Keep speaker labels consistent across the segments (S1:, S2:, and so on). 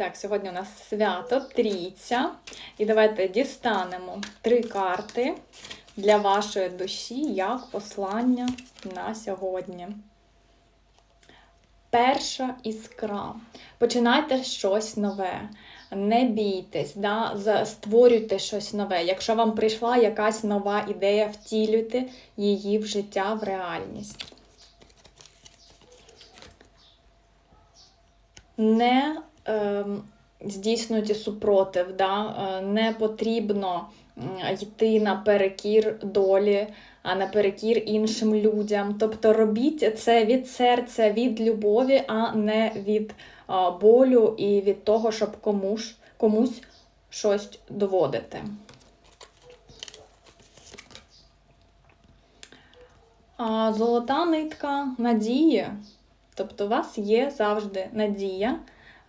S1: Так, сьогодні у нас свято трійця. І давайте дістанемо три карти для вашої душі як послання на сьогодні. Перша іскра. Починайте щось нове. Не бійтесь, да? створюйте щось нове. Якщо вам прийшла якась нова ідея, втілюйте її в життя, в реальність. Не ем, здійснюйте супротив, да? е, не потрібно йти наперекір долі, а наперекір іншим людям. Тобто робіть це від серця, від любові, а не від болю і від того, щоб комусь, комусь щось доводити. Золота нитка надії. Тобто у вас є завжди надія,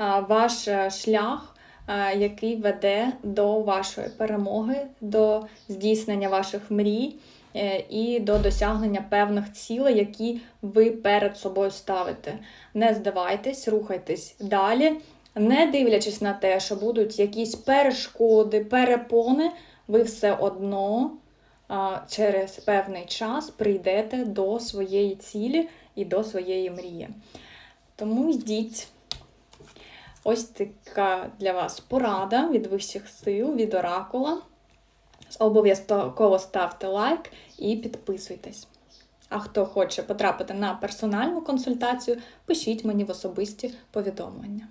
S1: ваш е, шлях, е, який веде до вашої перемоги, до здійснення ваших мрій е, і до досягнення певних цілей, які ви перед собою ставите. Не здавайтесь, рухайтесь далі, не дивлячись на те, що будуть якісь перешкоди, перепони, ви все одно через певний час прийдете до своєї цілі і до своєї мрії. Тому йдіть. Ось така для вас порада від вищих сил, від оракула. Обов'язково ставте лайк і підписуйтесь. А хто хоче потрапити на персональну консультацію, пишіть мені в особисті повідомлення.